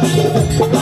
Thank you.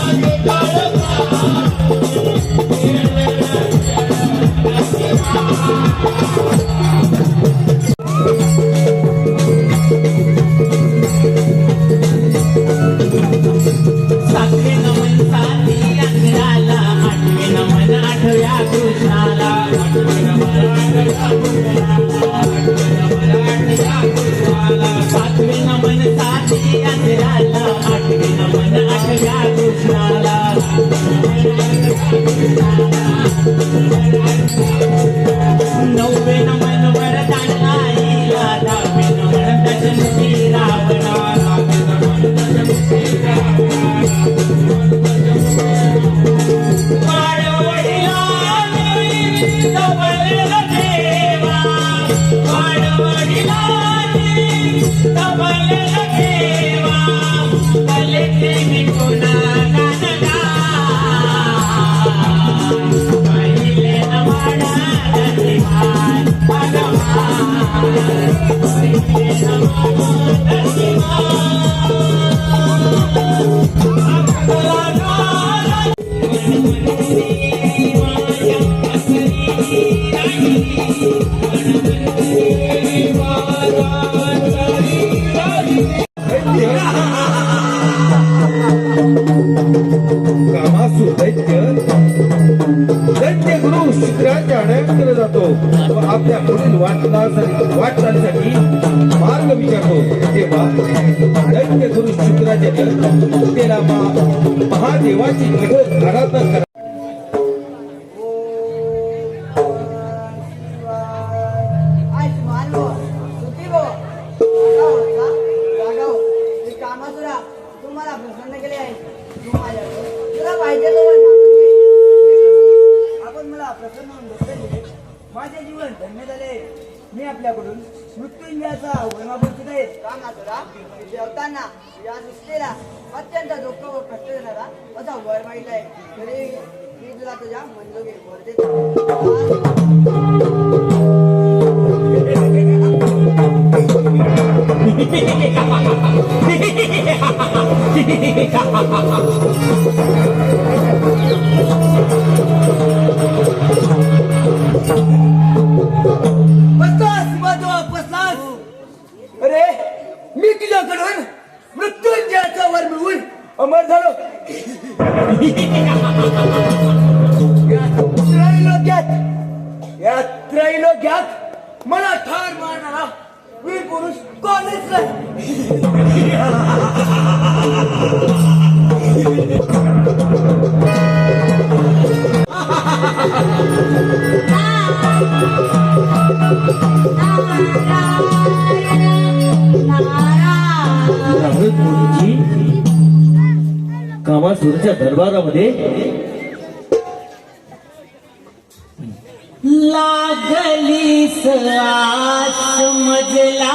त्या पुढील वाटचालसाठी वाटचालीसाठी मार्ग विचारतो. तेव्हा दैत्य गुरु शुक्राचार्य महादेवाची कठोर आराधना करा बसलास माधव बसलास अरे मी तुझ्याकडून मृत्यूंजयाचा वर मिळून अमर झालो. कामासूरच्या दरबारामध्ये लागली मजला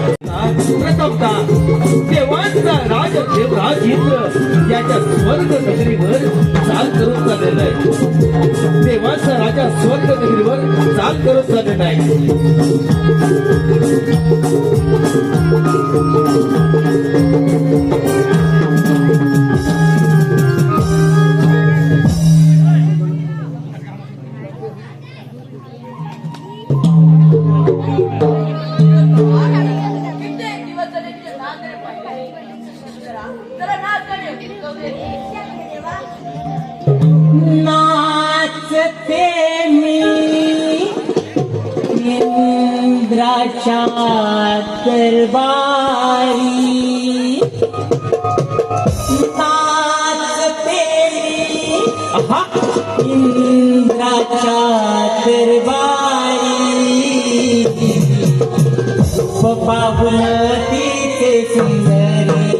प्रथमता देवांचा राज देवराज इंद्र याच्या स्वर्ग नगरीवर चालत झालेला आहे. देवाचा राजा स्वतः नगरीवर चाल करत झालेला आहे. प्रेमी इंद्राच्या दरबारी प्रेमी इंद्राच्या दरबारी. पाहुल ते सुंदरी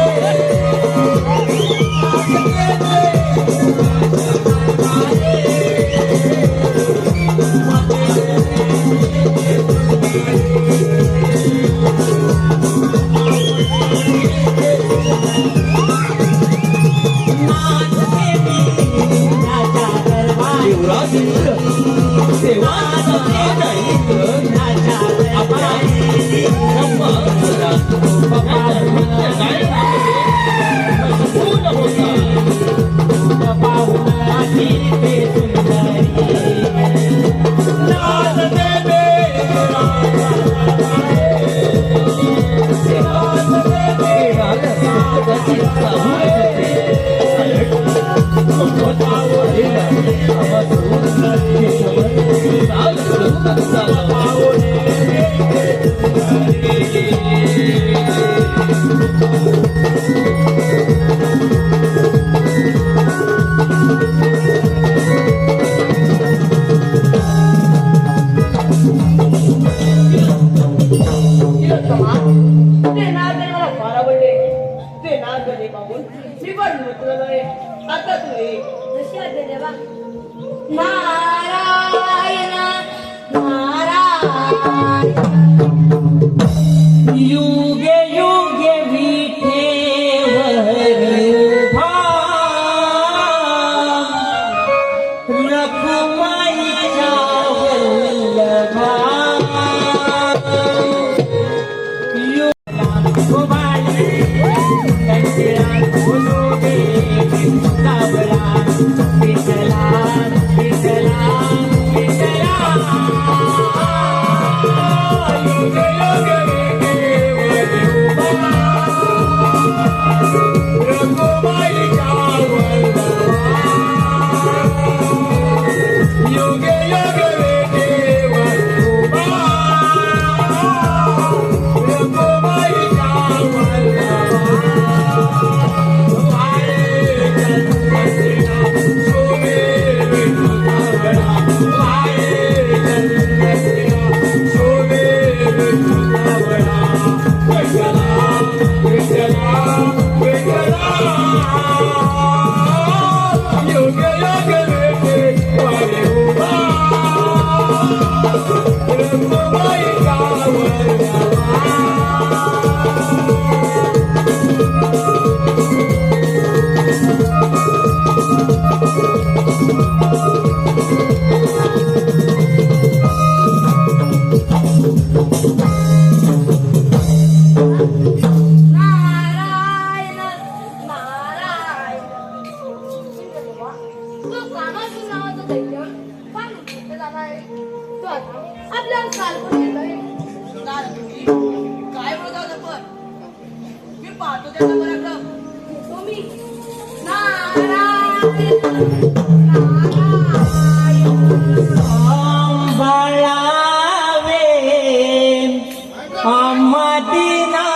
મદીના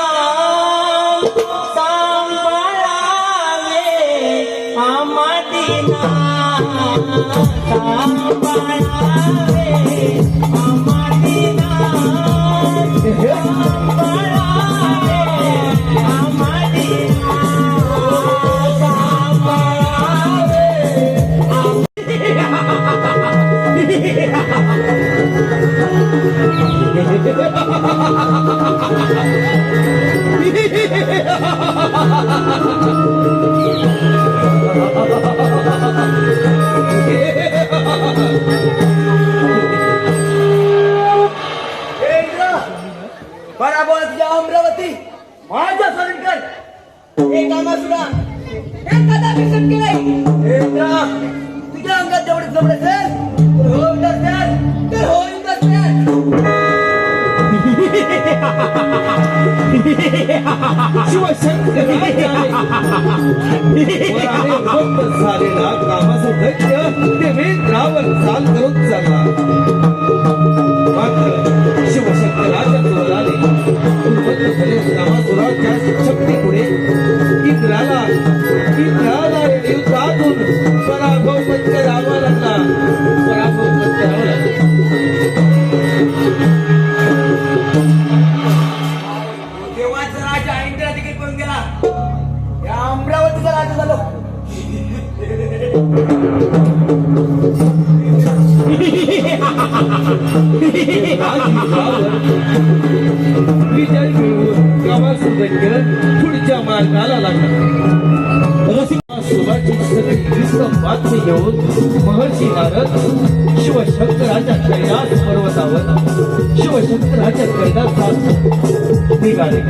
સાંભળાવે આ મદીના સાંભળાવે सुद्धा हे कदा विसट नाही? तुझ्या अंगात जेवढे जमड असेल तर हो तर हो इंडस्ट्रियल झालेला कामाचं दैत्य ते वेत्रावर चाल करून चालला मात्र शिवशंकराच्या जोराने झाले रामासुराच्या शक्तीपुढे इंद्राला इंद्राला या पराभव पत्करावा लागला पराभव पत्करावा लागला अमरावतीचा राजा झालो विजय मिळवून कामासुदैत्य पुढच्या मार्गाला लागला सुभाची बातमी घेऊन महर्षी नारद शिवशंकराच्या कैलास पर्वतावर शिवशंकराच्या कैलासात निघाले.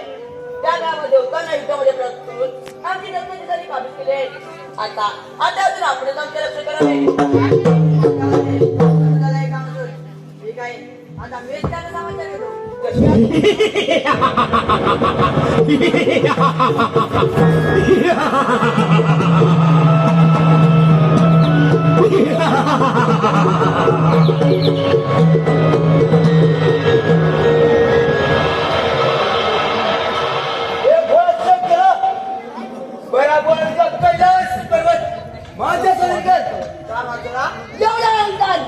झालाय त्या गावात देवतांना युद्धामध्ये म्हणजे प्रस्त करून आमची दत्तजीसाठी काबीज केले आहे. आता आता अजून आपण आमचे रक्षण करावे. ठीक आहे? आता मीच त्यांना समाचार घेतो माझ्या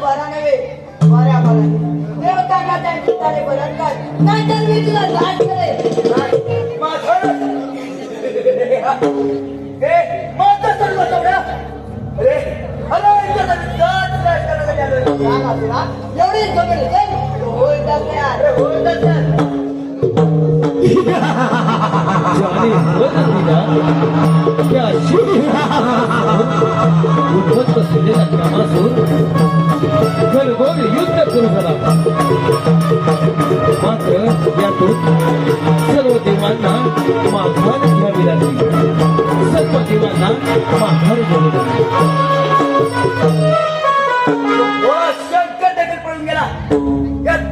बरा नव्हे. बऱ्या बरा देवतांना त्यांची तारे बलात्कार नाहीतर मी तुला लाज करेन. का मजुरा? एवढी होते? होय. ज्याने मदतीला त्या उद्धत बसलेल्या कामासून घनघोर युद्ध सुरू झाला मात्र यातून सर्व देवांना माघार घ्यावी लागली सर्व देवांना माघार घ्यावी लागली शंकर देखील गेला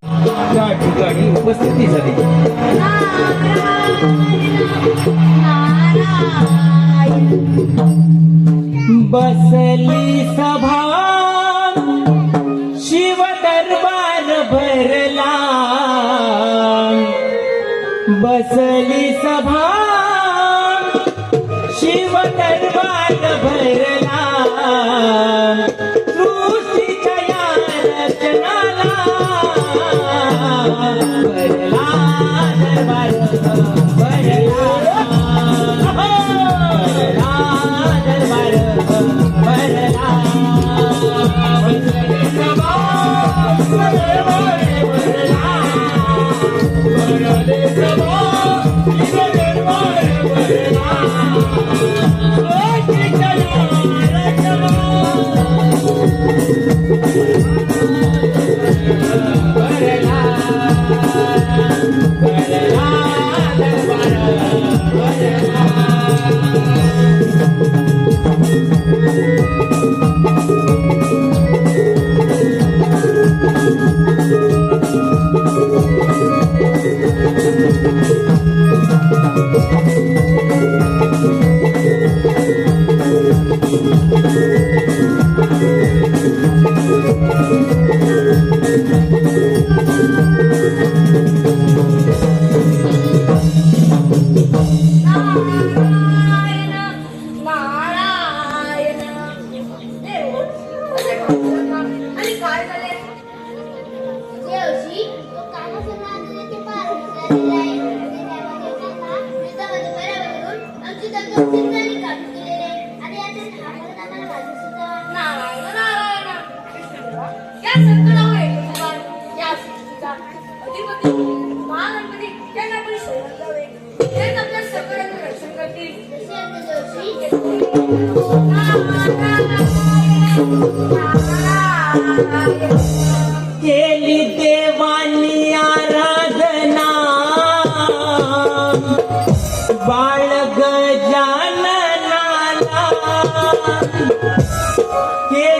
Yeah.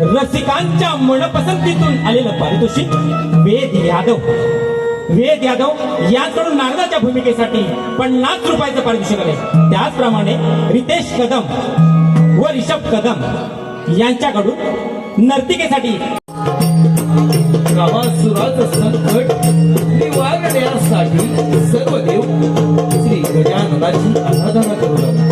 रसिकांच्या मनपसंतीतून आलेलं पारितोषिक वेद यादव. वेद यादव यांकडून नारदाच्या भूमिकेसाठी पन्नास रुपयाचं पारितोषिक आले त्याचप्रमाणे रितेश कदम व रिषभ कदम यांच्याकडून नर्तिकेसाठी. सर्व देव श्री गजाननाची आराधना करू लागला.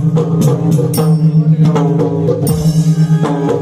Thank you.